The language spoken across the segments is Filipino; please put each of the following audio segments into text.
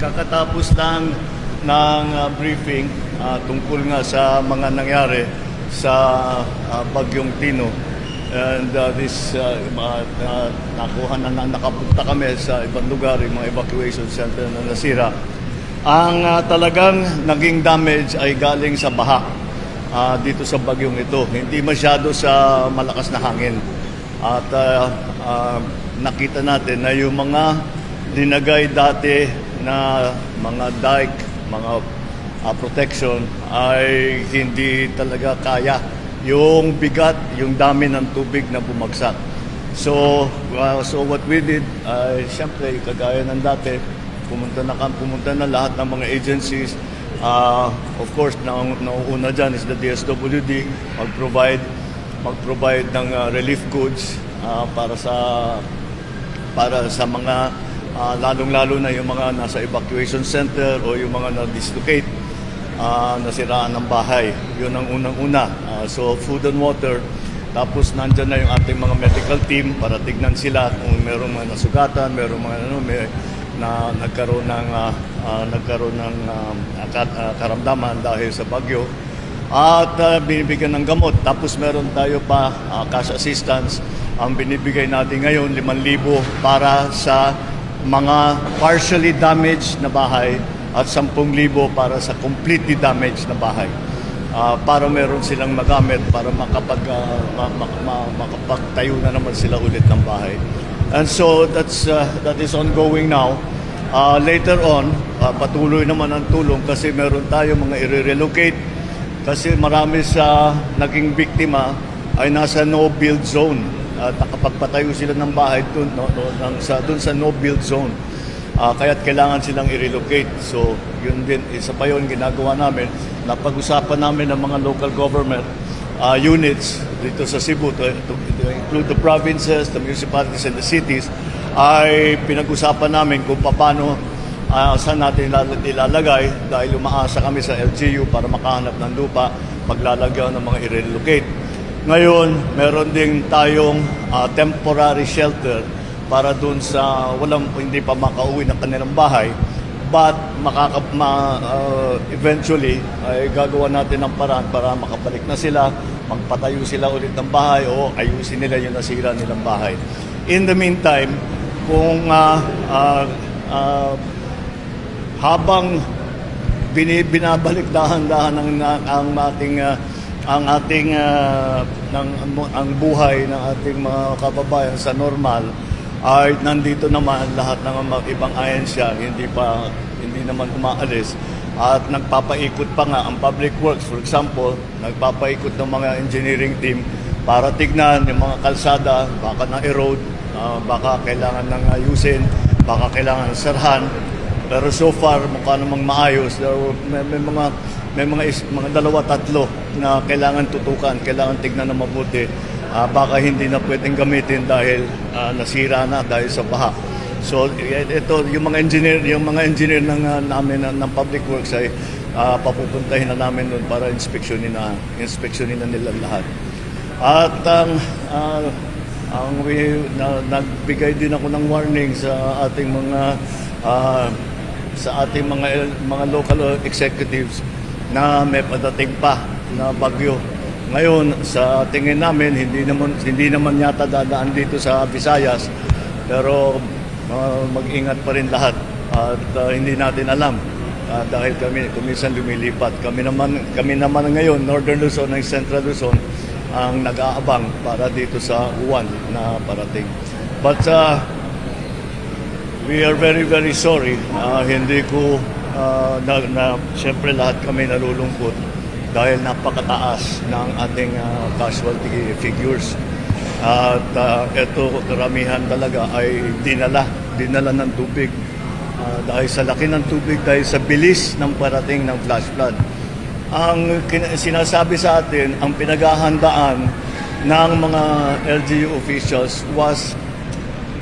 kakatapos lang ng ah, briefing ah, tungkol nga sa mga nangyari sa ah, Bagyong Tino. And ah, this, uh, nakuha na, na, nakapunta kami sa ibang lugar, yung mga evacuation center na nasira. Ang ah, talagang naging damage ay galing sa baha ah, dito sa bagyong ito. Hindi masyado sa malakas na hangin. At ah, ah, nakita natin na yung mga dinagay dati na mga dike, mga ah, protection ay hindi talaga kaya yung bigat, yung dami ng tubig na bumagsak. So, uh, so what we did, ay siyempre, kagaya ng dati, pumunta na, pumunta na lahat ng mga agencies. Uh, of course, na, nauuna dyan is the DSWD, mag-provide, mag-provide ng uh, relief goods uh, para sa para sa mga ah, lalong-lalo na yung mga nasa evacuation center o yung mga na-dislocate, ah, nasiraan ng bahay. Yun ang unang-una. Ah, so food and water. Tapos nandyan na yung ating mga medical team para tignan sila kung merong mga nasugatan, merong mga ano, may, na nagkaroon ng ah, ah, nagkaroon ng ka- ah, karamdaman dahil sa bagyo at ah, binibigyan ng gamot. Tapos meron tayo pa ah, cash assistance. Ang binibigay natin ngayon, 5,000 para sa mga partially damaged na bahay at 10,000 para sa completely damaged na bahay. Ah, para meron silang magamit para makapag, ah, ma- ma- ma- makapagtayo na naman sila ulit ng bahay. And so that's ah, that is ongoing now. Ah, later on, ah, patuloy naman ang tulong kasi meron tayo mga i-relocate kasi marami sa naging biktima ay nasa no-build zone. At nakapagpatayo sila ng bahay dun, no, no, ng, sa, dun sa no-build zone. Ah, kaya't kailangan silang i-relocate. So, yun din, isa pa yun ginagawa namin. Napag-usapan namin ng mga local government ah, units dito sa Cebu to, to, to include the provinces, the municipalities, and the cities ay pinag-usapan namin kung paano Ah, saan natin ilal- ilalagay dahil umaasa kami sa LGU para makahanap ng lupa, maglalagyan ng mga i-relocate. Ngayon, meron din tayong ah, temporary shelter para dun sa walang hindi pa makauwi ng kanilang bahay but makaka, ma, ah, eventually ay gagawa natin ng paraan para makabalik na sila, magpatayo sila ulit ng bahay o ayusin nila yung nasira nilang bahay. In the meantime, kung ah, ah, ah, habang binabalik dahan-dahan ang, ang ating ah, ang ating ah, ng ang buhay ng ating mga kababayan sa normal ay nandito naman lahat ng mga ibang ahensya hindi pa hindi naman umaalis. At nagpapaikot pa nga ang public works. For example nagpapaikot ng mga engineering team para tignan yung mga kalsada baka na erode ah, baka kailangan ng ayusin baka kailangan ng serhan pero so far, mukha namang maayos. May, may mga may mga is, mga dalawa tatlo na kailangan tutukan, kailangan tignan na mabuti. Ah, baka hindi na pwedeng gamitin dahil ah, nasira na dahil sa baha. So i- ito yung mga engineer, yung mga engineer ng ah, namin ng, ng public works ay ah, papupuntahin na namin doon para inspeksyonin na inspeksyonin na nila lahat. At ang ah, ang we, na, nagbigay din ako ng warning sa ating mga ah, sa ating mga mga local executives na may padating pa na bagyo. Ngayon, sa tingin namin hindi naman hindi naman yata dadaan dito sa Visayas pero ah, mag-ingat pa rin lahat at ah, hindi natin alam Ah, dahil kami kuminsan lumilipat. Kami naman kami naman ngayon Northern Luzon and Central Luzon ang nag-aabang para dito sa uwan na parating. But uh, we are very very sorry. Ah, hindi ko ah, na, na siyempre lahat kami nalulungkot dahil napakataas ng ating ah, casualty figures. At ah, ito karamihan talaga ay dinala, dinala ng tubig. Ah, dahil sa laki ng tubig, dahil sa bilis ng parating ng flash flood. Ang sinasabi sa atin, ang pinaghahandaan ng mga LGU officials was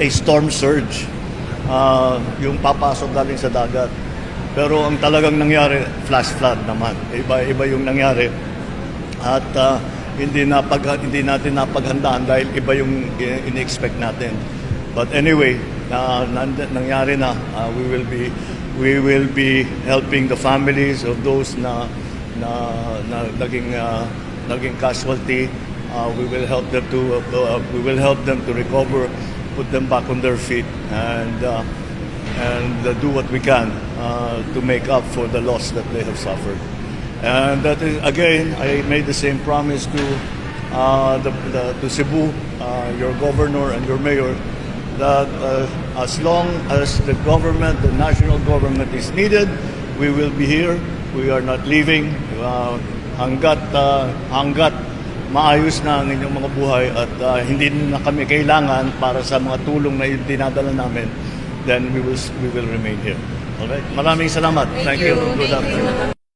a storm surge. Ah, yung papasok galing sa dagat. Pero ang talagang nangyari, flash flood naman. Iba-iba yung nangyari. At ah, hindi napag hindi natin napaghandaan dahil iba yung i- ini-expect natin. But anyway, na, nand- nangyari na, ah, we will be we will be helping the families of those na na, na naging uh, naging casualty. Uh, we will help them to uh, we will help them to recover, put them back on their feet, and uh, and uh, do what we can uh, to make up for the loss that they have suffered. And that is again, I made the same promise to uh, the, the to Cebu, uh, your governor and your mayor, that uh, as long as the government, the national government is needed, we will be here. We are not leaving uh, hanggat uh, hanggat maayos na ang inyong mga buhay at uh, hindi na kami kailangan para sa mga tulong na dinadala namin, then we will we will remain here. Alright? Maraming salamat. Thank you. you. Good Thank afternoon.